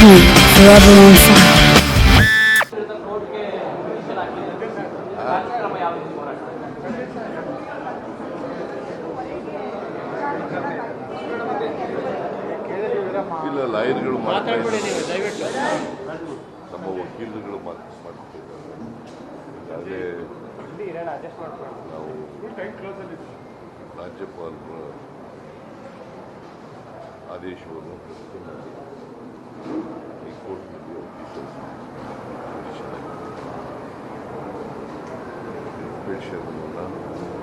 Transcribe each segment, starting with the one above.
heat forever on fire. ಇಲ್ಲ ಲಾಯರ್ಗಳು. ನೀವು ನಮ್ಮ ವಕೀಲರುಗಳು ರಾಜ್ಯಪಾಲರ ಆದೇಶವನ್ನು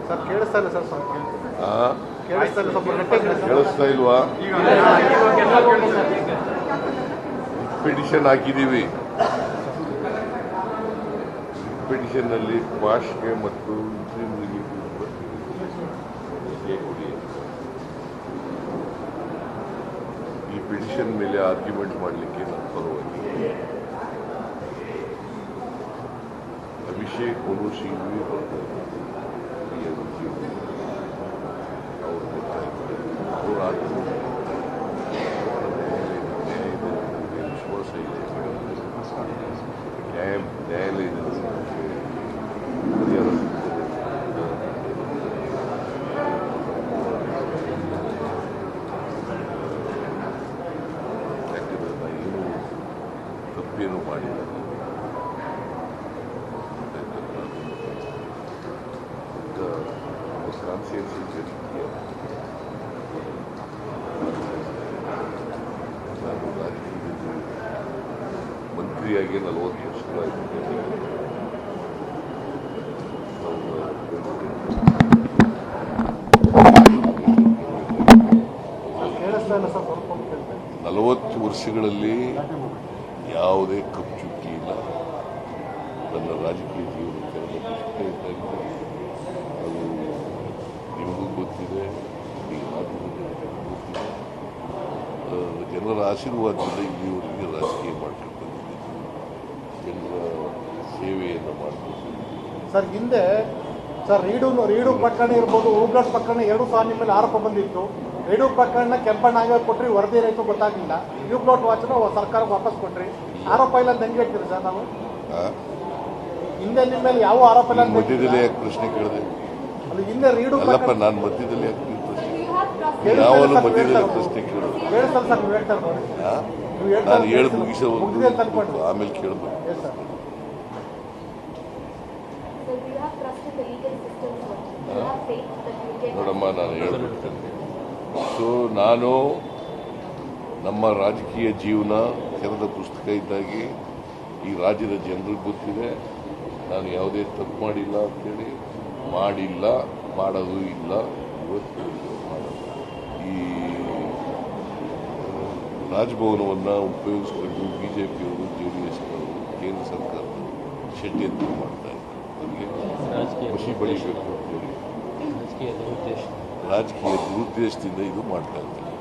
ಸರ್ ಕೇಳಿಸ್ತಾ ಇಲ್ಲ ಸರ್ ಸ್ವಲ್ಪ. ಕೇಳಿಸ್ತಾ ಇಲ್ಲ ಸ್ವಲ್ಪ ಗಟ್ಟಿಯಾಗಿ ಹೇಳಿ ಸರ್. ಕೇಳಿಸ್ತಾ ಇಲ್ವಾ? ಪಿಟಿಷನ್ ಹಾಕಿದ್ದೀವಿ. ಪಿಟಿಷನ್ನಲ್ಲಿ ಭಾಷೆಗೆ ಮತ್ತು ಮುಸ್ಲಿಮರಿಗೆ ಈ ಪಿಟಿಷನ್ ಮೇಲೆ ಆರ್ಗ್ಯುಮೆಂಟ್ ಮಾಡಲಿಕ್ಕೆ ನನ್ನ ಪರವಾಗಿ ಅಭಿಷೇಕ್ ಮನು ಸಿಂಘ್ವಿ ಬರ್ತಾ ಇದ್ದಾರೆ. ಈ ಅಭಿಷೇಕ್ ಅವ್ರು ಬರ್ತಾ ರಾಜಕೀಯದಲ್ಲಿ ಮಂತ್ರಿಯಾಗಿ ನಲವತ್ತು ಇಲ್ಲ. ನಲವತ್ತು ವರ್ಷಗಳಲ್ಲಿ ಯಾವುದೇ ಕಪ್ಚುಕ್ಕಿ ಇಲ್ಲ ನನ್ನ ರಾಜಕೀಯ ಜೀವನಕ್ಕೆ ಇದ್ದಾಗಿದೆ ಅದು ನಿಮಗೂ ಗೊತ್ತಿದೆ ಜನರ ಆಶೀರ್ವಾದದಿಂದ ಇಲ್ಲಿವರೆಗೆ ರಾಜಕೀಯ ಮಾಡ್ಕೊಂಡು ಜನರ ಸೇವೆಯನ್ನು ಮಾಡ್ಕೊಂಡು ಸರ್ ಹಿಂದೆ ಸರ್ ರೀಡು ರೀಡು ಪ್ರಕರಣ ಇರ್ಬೋದು ಹೂಬ್ಲಡ್ ಪ್ರಕರಣ ಎರಡು ಸಹ ನಿಮ್ಮ ಮೇಲೆ ಆರೋಪ ಬಂದಿತ್ತು. ರೀಡು ಪ್ರಕರಣ ಕೆಂಪಣ್ಣಾಗ ಕೊಟ್ರಿ ವರದಿ ಏನಾಯ್ತು ಗೊತ್ತಾಗಲಿಲ್ಲ. ಹ್ಯೂಬ್ಲೋಟ್ ವಾಚನ ಸರ್ಕಾರಕ್ಕೆ ವಾಪಸ್ ಕೊಟ್ರಿ. ಆರೋಪ ಇಲ್ಲ ಅಂತ ಹೆಂಗೆ ಹೇಳ್ತೀರಿ ಸರ್ ನಾವು? ಹಿಂದೆ ನಿಮ್ಮ ಮೇಲೆ ಯಾವ ಆರೋಪ ಇಲ್ಲ ಮಧ್ಯದಲ್ಲಿ ಯಾಕೆ ಪ್ರಶ್ನೆ ಕೇಳಿದೆ? ಅದು ಹಿಂದೆ ರೀಡು ಅಲ್ಲಪ್ಪ ನಾನು ಮಧ್ಯದಲ್ಲಿ ಯಾಕೆ ಪ್ರಶ್ನೆ ಯಾವನು ಮಧ್ಯದಲ್ಲಿ ಪ್ರಶ್ನೆ ಕೇಳಿದೆ. ಕೇಳಿಸ್ತಲ್ಲ ಸರ್ ನೀವು ಹೇಳ್ತಾರೆ ನಾನು ಹೇಳಿ ಮುಗಿಸೋ ಆಮೇಲೆ ಕೇಳಬೇಕು. ನೋಡಮ್ಮ ನಾನು ಹೇಳ್ಬಿಡ್ತೇನೆ. ಸೊ ನಾನು ನಮ್ಮ ರಾಜಕೀಯ ಜೀವನ ತೆರೆದ ಪುಸ್ತಕ ಇದ್ದಾಗಿ ಈ ರಾಜ್ಯದ ಜನರಿಗೆ ಗೊತ್ತಿದೆ. ನಾನು ಯಾವುದೇ ತಪ್ಪು ಮಾಡಿಲ್ಲ ಅಂತೇಳಿ ಮಾಡಿಲ್ಲ ಮಾಡೋದು ಇಲ್ಲ. ಇವತ್ತು ಮಾಡೋದು ಈ ರಾಜಭವನವನ್ನು ಉಪಯೋಗಿಸಿಕೊಂಡು ಬಿ ಜೆ ಪಿಯವರು ಡಿ ಎಸ್ನವರು ಕೇಂದ್ರ ಸರ್ಕಾರದವರು ಷಡ್ಯಂತ್ರ ಮಾಡ್ತಾ ಇದ್ದಾರೆ ನನಗೆ ಖುಷಿ ಬೆಳಿಬೇಕು ಅಂತೇಳಿ ರಾಜಕೀಯ ದುರುದ್ದೇಶ ರಾಜಕೀಯ ದುರುದ್ದೇಶದಿಂದ ಇದು ಮಾಡ್ತಾ ಇದ್ದಾರೆ